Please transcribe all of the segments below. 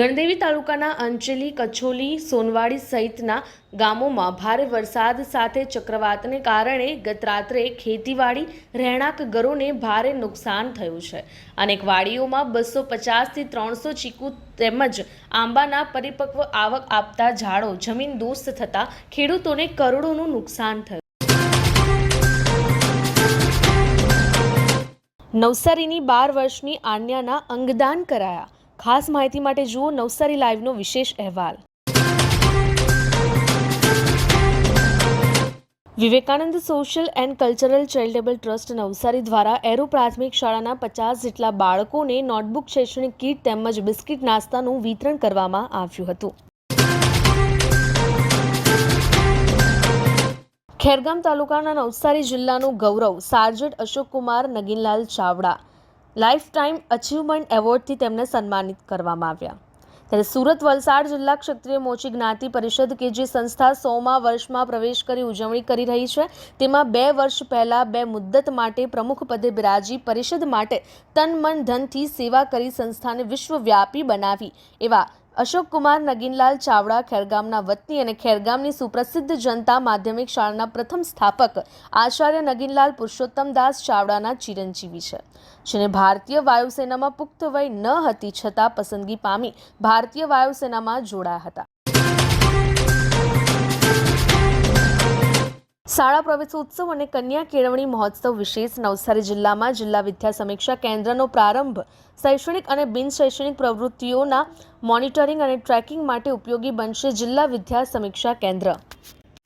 ગણદેવી તાલુકાના અંચલી, કછોલી, સોનવાડી સહિતના ગામોમાં ભારે વરસાદ સાથે ચક્રવાતને કારણે ગત રાત્રે ખેતીવાડી, રહેણાંક ઘરોને ભારે નુકસાન થયું છે. અનેક વાડીઓમાં બસો પચાસથી ત્રણસો ચીકુ તેમજ આંબાના પરિપક્વ આવક આપતા ઝાડો જમીન દોસ્ત થતાં ખેડૂતોને કરોડોનું નુકસાન થયું. નવસારીની બાર વર્ષની આન્યાના અંગદાન કરાયા. ખાસ માહિતી માટે જુઓ નવસારી લાઈવનો વિશેષ અહેવાલ. Vivekananda social and cultural charitable trust Navsari દ્વારા એરો પ્રાથમિક શાળાના પચાસ જેટલા બાળકોને નોટબુક શૈક્ષણિક કીટ તેમજ બિસ્કિટ નાસ્તાનું વિતરણ કરવામાં આવ્યું હતું. ખેરગામ તાલુકાના નવસારી જિલ્લાનું ગૌરવ sergeant Ashokkumar Naginlal Chavda life time achievement એવોર્ડથી તેમને સન્માનિત કરવામાં આવ્યા. ત્યારે સુરત વલસાડ જિલ્લા ક્ષત્રિય મોચી જ્ઞાતિ પરિષદ કે જે સંસ્થા સોમા વર્ષમાં પ્રવેશ કરી ઉજવણી કરી રહી છે, તેમાં બે વર્ષ પહેલાં બે મુદ્દત માટે પ્રમુખ પદે બિરાજી પરિષદ માટે તન મન ધનથી સેવા કરી સંસ્થાને વિશ્વવ્યાપી બનાવી એવા અશોક કુમાર, નગીનલાલ ચાવડા, ખેરગામના વતની અને ખેરગામની સુપ્રસિદ્ધ જનતા માધ્યમિક શાળાના પ્રથમ સ્થાપક આચાર્ય નગીનલાલ પુરુષોત્તમદાસ ચાવડાના ચિરંજીવી છે, જેને ભારતીય વાયુસેનામાં પુખ્ત વય ન હતી છતાં પસંદગી પામી ભારતીય વાયુસેનામાં જોડાયા હતા. શાળા પ્રવેશોત્સવ અને કન્યા કેળવણી મહોત્સવ વિશેષ નવસારી જિલ્લામાં જિલ્લા વિદ્યા સમીક્ષા કેન્દ્રનો પ્રારંભ શૈક્ષણિક અને બિનશૈક્ષણિક પ્રવૃત્તિઓના મોનિટરિંગ અને ટ્રેકિંગ માટે ઉપયોગી બનશે જિલ્લા વિદ્યા સમીક્ષા કેન્દ્ર.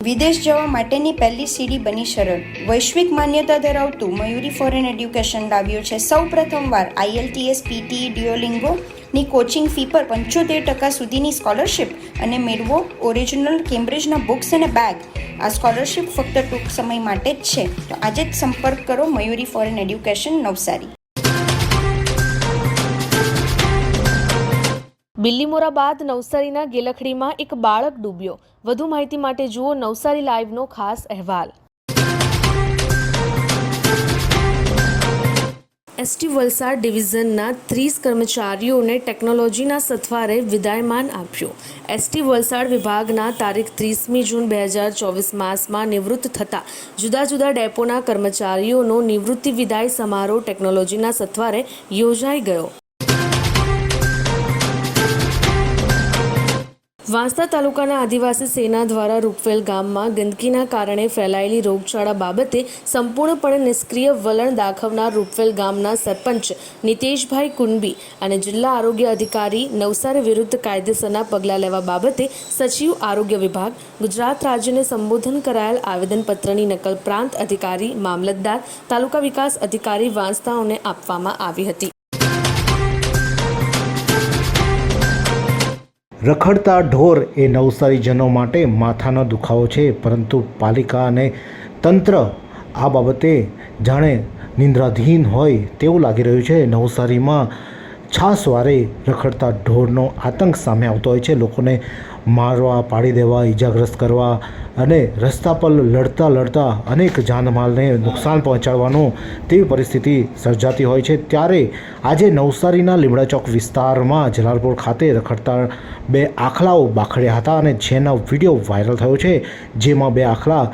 વિદેશ જવા માટેની પહેલી સીડી બની સરળ. વૈશ્વિક માન્યતા ધરાવતું મયુરી ફોરેન એડ્યુકેશન લાવ્યું છે. સૌ પ્રથમવાર આઈએલટીએસ પીટી ડિયોલિંગો ની કોચિંગ ફી પર પંચોતેર ટકા સુધીની સ્કોલરશિપ અને મેળવો ઓરિજિનલ કેમ્બ્રિજના બુક્સ અને બેગ આ સ્કોલરશિપ ફક્ત ટૂંક સમય માટે જ છે. તો આજે જ સંપર્ક કરો મયુરી ફોરેન એડ્યુકેશન નવસારી. બિલ્લીમોરા બાદ નવસારીના ગેલખડીમાં એક બાળક ડૂબ્યો. વધુ માહિતી માટે જુઓ નવસારી લાઈવનો ખાસ અહેવાલ. એસટી વલસાડ ડિવિઝનના ત્રીસ કર્મચારીઓને ટેકનોલોજીના સથવારે વિદાયમાન આપ્યું. એસટી વલસાડ વિભાગના તારીખ ત્રીસમી જૂન બે હજાર ચોવીસ માસમાં નિવૃત્ત થતા જુદા જુદા ડેપોના કર્મચારીઓનો નિવૃત્તિ વિદાય સમારોહ ટેકનોલોજીના સથવારે યોજાઈ ગયો. વાંસદા તાલુકાના આદિવાસી સેના દ્વારા રૂપવેલ ગામમાં ગંદકીના કારણે ફેલાયેલી રોગચાળા બાબતે સંપૂર્ણપણે નિષ્ક્રિય વલણ દાખવનાર રૂપવેલ ગામના સરપંચ નિતેશભાઈ કુંડબી અને જિલ્લા આરોગ્ય અધિકારી નવસારી વિરુદ્ધ કાયદેસરના પગલાં લેવા બાબતે સચિવ આરોગ્ય વિભાગ, ગુજરાત રાજ્યને સંબોધન કરાયેલ આવેદનપત્રની નકલ પ્રાંત અધિકારી, મામલતદાર, તાલુકા વિકાસ અધિકારી વાંસદાઓને આપવામાં આવી હતી. રખડતા ઢોર એ નવસારીજનો માટે માથાનો દુખાવો છે, પરંતુ પાલિકા અને તંત્ર આ બાબતે જાણે નિંદ્રાધીન હોય તેવું લાગી રહ્યું છે. નવસારીમાં છાસવારે રખડતા ઢોરનો આતંક સામે આવતો હોય છે. લોકોને મારવા, પાડી દેવા, ઈજાગ્રસ્ત કરવા અને રસ્તા પર લડતા લડતા અનેક જાનમાલને નુકસાન પહોંચાડવાનો તેવી પરિસ્થિતિ સર્જાતી હોય છે. ત્યારે આજે નવસારીના લીમડા ચોક વિસ્તારમાં જલાલપુર ખાતે રખડતા બે આખલાઓ બાખડ્યા હતા અને જેનો વીડિયો વાયરલ થયો છે. જેમાં બે આખલા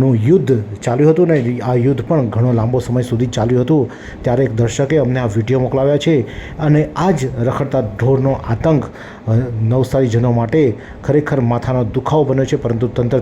નું યુદ્ધ ચાલ્યું હતું ને આ યુદ્ધ પણ ઘણો લાંબો સમય સુધી ચાલ્યું હતું. ત્યારે એક દર્શકે અમને આ વીડિયો મોકલાવ્યા છે અને આ જ રખડતા ઢોરનો આતંક નવસારીજનો માટે ખરેખર માથાનો દુખાવો બન્યો છે. પરંતુ તંત્ર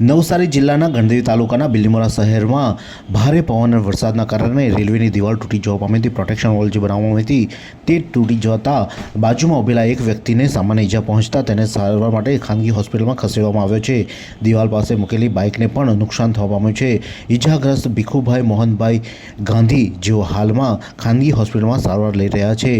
નવસારી જિલ્લાના ગણદેવી તાલુકાના બિલીમોરા શહેરમાં ભારે પવન અને વરસાદના કારણે રેલવેની દિવાલ તૂટી જવા પામી હતી પ્રોટેક્શન વોલ જે બનાવવામાં હતી, તે તૂટી જતા બાજુમાં ઉભેલા એક વ્યક્તિને સામાન્ય ઈજા પહોંચતા તેને સારવાર માટે ખાનગી હોસ્પિટલમાં ખસેડવામાં આવ્યો છે. દિવાલ પાસે મૂકેલી બાઇકને પણ નુકસાન થવા પામ્યું છે. ઈજાગ્રસ્ત ભીખુભાઈ મોહનભાઈ ગાંધી જેઓ હાલમાં ખાનગી હોસ્પિટલમાં સારવાર લઈ રહ્યા છે.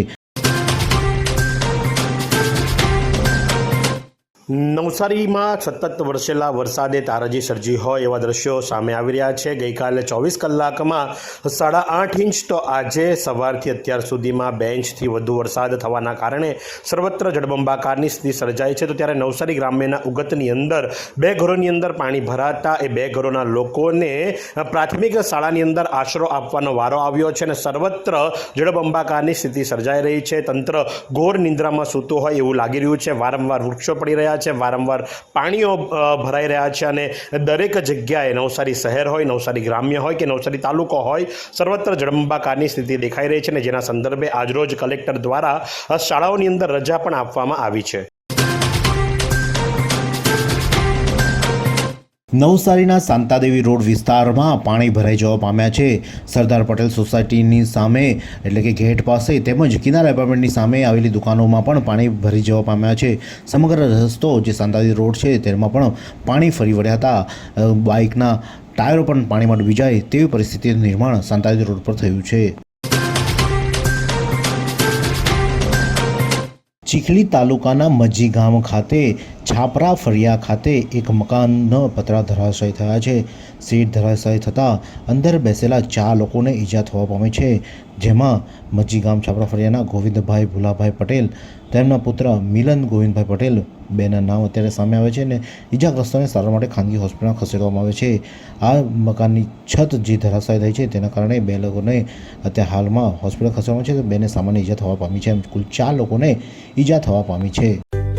નવસારીમાં સતત વરસેલા વરસાદે તારાજી સર્જી હોય એવા દ્રશ્યો સામે આવી રહ્યા છે. ગઈકાલે ચોવીસ કલાકમાં સાડા આઠ ઇંચ તો આજે સવારથી અત્યાર સુધીમાં બે ઇંચથી વધુ વરસાદ થવાના કારણે સર્વત્ર જળબંબાકારની સ્થિતિ સર્જાઈ છે. તો ત્યારે નવસારી ગ્રામ્યના ઉગતની અંદર બે ઘરોની અંદર પાણી ભરાતા એ બે ઘરોના લોકોને પ્રાથમિક શાળાની અંદર આશરો આપવાનો વારો આવ્યો છે અને સર્વત્ર જળબંબાકારની સ્થિતિ સર્જાઈ રહી છે. તંત્ર ઘોર નિંદ્રામાં સૂતું હોય એવું લાગી રહ્યું છે. વારંવાર વૃક્ષો પડી રહ્યા છે, વારંવાર પાણીઓ ભરાઈ રહ્યા છે અને દરેક જગ્યાએ નવસારી શહેર હોય, નવસારી ગ્રામ્ય હોય કે નવસારી તાલુકો હોય, સર્વત્ર જળબંબાકારની સ્થિતિ દેખાઈ રહી છે અને જેના સંદર્ભે આજરોજ કલેક્ટર દ્વારા શાળાઓની અંદર રજા પણ આપવામાં આવી છે. નવસારીના શાંતાદેવી રોડ વિસ્તારમાં પાણી ભરાઈ જવા પામ્યા છે. સરદાર પટેલ સોસાયટીની સામે, એટલે કે ગેટ પાસે તેમજ કિનારા એપાર્ટમેન્ટની સામે આવેલી દુકાનોમાં પણ પાણી ભરી જવા પામ્યા છે. સમગ્ર રસ્તો જે શાંતાદેવી રોડ છે તેમાં પણ પાણી ફરી વળ્યા હતા. બાઇકના ટાયરો પણ પાણીમાં ડૂબી જાય તેવી પરિસ્થિતિનું નિર્માણ શાંતાદેવી રોડ પર થયું છે. ચીખલી તાલુકાના મજી ગામ ખાતે, છાપરા ફળિયા ખાતે એક મકાનનો પતરા ધરાશય થયા છે. સીટ ધરાશય થતાં અંદર બેસેલા ચાર લોકોને ઈજા થવા પામી છે. જેમાં મજી ગામ છાપરા ફળિયાના ગોવિંદભાઈ ભુલાભાઈ પટેલ, તેમના પુત્ર મિલન ગોવિંદભાઈ પટેલ બેના નામ અત્યારે સામે આવે છે અને ઇજાગ્રસ્તોને સારવાર માટે ખાનગી હોસ્પિટલમાં ખસેડવામાં આવે છે. આ મકાનની છત જે ધરાશાય થઈ છે તેના કારણે બે લોકોને અત્યારે હાલમાં હોસ્પિટલ ખસેડવામાં છે તો બેને સામાન્ય ઈજા થવા પામી છે એમ કુલ ચાર લોકોને ઈજા થવા પામી છે.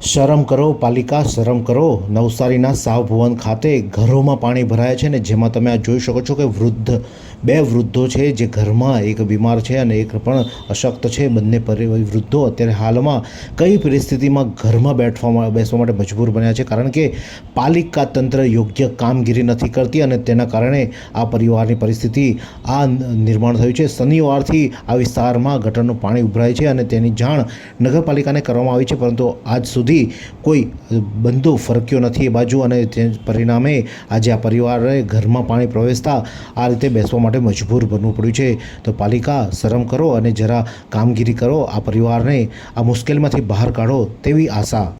શરમ કરો, પાલિકા, શરમ કરો. નવસારીના સાવભુવન ખાતે ઘરોમાં પાણી ભરાય છે ને જેમાં તમે આ જોઈ શકો છો કે વૃદ્ધ બે વૃદ્ધો છે જે ઘરમાં એક બીમાર છે અને એક પણ અશક્ત છે. બંને વૃદ્ધો અત્યારે હાલમાં કઈ પરિસ્થિતિમાં ઘરમાં બેઠવા બેસવા માટે મજબૂર બન્યા છે? કારણ કે પાલિકા તંત્ર યોગ્ય કામગીરી નથી કરતી અને તેના કારણે આ પરિવારની પરિસ્થિતિ આ નિર્માણ થયું છે. શનિવારથી આ વિસ્તારમાં ગટરનું પાણી ઉભરાય છે અને તેની જાણ નગરપાલિકાને કરવામાં આવી છે. પરંતુ આજ સુધી કોઈ બંધો ફરક્યો નથી. એ બાજુ અને તે પરિણામે આજે આ પરિવારે ઘરમાં પાણી પ્રવેશતા આ રીતે બેસવા માટે મજબૂર બનવું પડ્યું છે. તો પાલિકા, શરમ કરો અને જરા કામગીરી કરો. આ પરિવારને આ મુશ્કેલીમાંથી બહાર કાઢો તેવી આશા.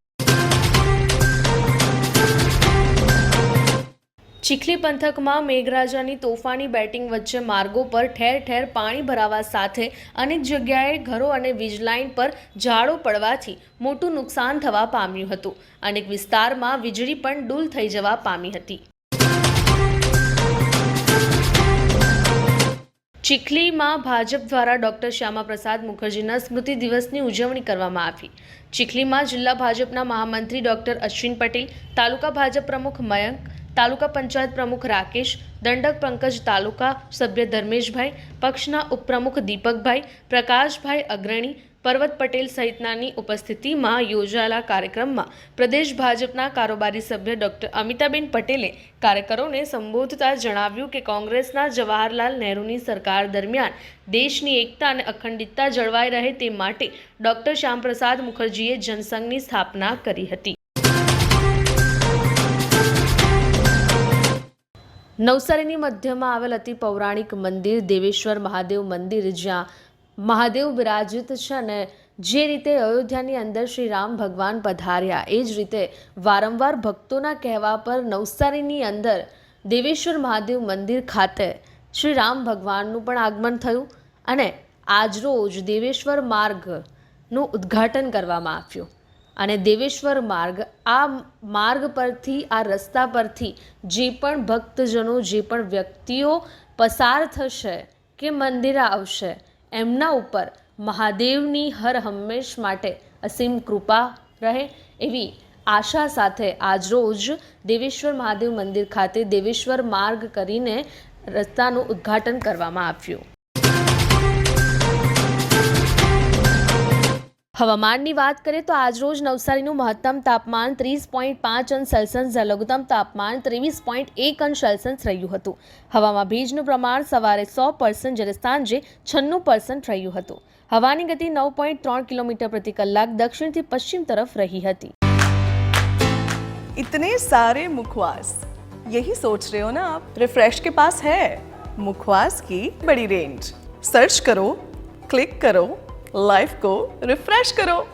ચીખલી પંથકમાં મેઘરાજાની તોફાની બેટિંગ વચ્ચે માર્ગો પર ઠેર ઠેર પાણી ભરાવા સાથે અનેક જગ્યાએ ઘરો અને વીજ લાઇન પર ઝાડો પડવાથી મોટું નુકસાન થવા પામ્યું હતું. અનેક વિસ્તારમાં વીજળી પણ ડૂલ થઈ જવા પામી હતી. ચીખલીમાં ભાજપ દ્વારા ડોક્ટર શ્યામાપ્રસાદ મુખર્જીના સ્મૃતિ દિવસની ઉજવણી કરવામાં આવી. ચીખલીમાં જિલ્લા ભાજપના મહામંત્રી ડોક્ટર અશ્વિન પટેલ, તાલુકા ભાજપ પ્રમુખ મયંક, તાલુકા પંચાયત પ્રમુખ રાકેશ, દંડક પંકજ તાલુકા સભ્ય ધર્મેશભાઈ, પક્ષના ઉપપ્રમુખ દીપકભાઈ, પ્રકાશભાઈ અગ્રણી પર્વત પટેલ સહિતનાની ઉપસ્થિતિમાં યોજાયેલા કાર્યક્રમમાં પ્રદેશ ભાજપના કારોબારી સભ્ય ડોક્ટર અમિતાબેન પટેલે કાર્યકરોને સંબોધતા જણાવ્યું કે કોંગ્રેસના જવાહરલાલ નહેરુની સરકાર દરમિયાન દેશની એકતા અને અખંડિતતા જળવાઈ રહે તે માટે ડોક્ટર શ્યામપ્રસાદ મુખર્જીએ જનસંઘની સ્થાપના કરી હતી. નવસારીની મધ્યમાં આવેલ અતિ પૌરાણિક મંદિર દેવેશ્વર મહાદેવ મંદિર, જ્યાં મહાદેવ બિરાજિત છે અને જે રીતે અયોધ્યાની અંદર શ્રી રામ ભગવાન પધાર્યા, એ જ રીતે વારંવાર ભક્તોના કહેવા પર નવસારીની અંદર દેવેશ્વર મહાદેવ મંદિર ખાતે શ્રી રામ ભગવાનનું પણ આગમન થયું અને આજરોજ દેવેશ્વર માર્ગનું ઉદ્ઘાટન કરવામાં આવ્યું. અને દેવેશ્વર માર્ગ, આ માર્ગ પરથી, આ રસ્તા પરથી જે પણ ભક્તજનો, જે પણ વ્યક્તિઓ પસાર થશે કે મંદિરે આવશે એમના ઉપર મહાદેવની હર હંમેશ માટે અસીમ કૃપા રહે એવી આશા સાથે આજરોજ દેવેશ્વર મહાદેવ મંદિર ખાતે દેવેશ્વર માર્ગ કરીને રસ્તાનું ઉદ્ઘાટન કરવામાં આવ્યું. હવામાનની વાત કરીએ તો આજરોજ નવસારીનું મહત્તમ તાપમાન ત્રીસ પોઈન્ટ પાંચ અંશ સેલ્સિયસ જ્યારે લઘુત્તમ તાપમાન ત્રેવીસ પોઈન્ટ એક અંશ સેલ્સિયસ રહ્યું હતું હવામાં ભેજનું પ્રમાણ સવારે સો પર્સન્ટ જ્યારે સાંજે છન્નું પર્સન્ટ રહ્યું હતું હવાની ગતિ નવ પોઈન્ટ ત્રણ કિલોમીટર પ્રતિ કલાક દક્ષિણથી પશ્ચિમ તરફ રહી હતી इतने सारे मुखवास यही सोच रहे हो ना आप रिफ्रेश के पास है मुखवास की बड़ी रेंज सर्च करो क्लिक करो લાઈફ કો રિફ્રેશ કરો.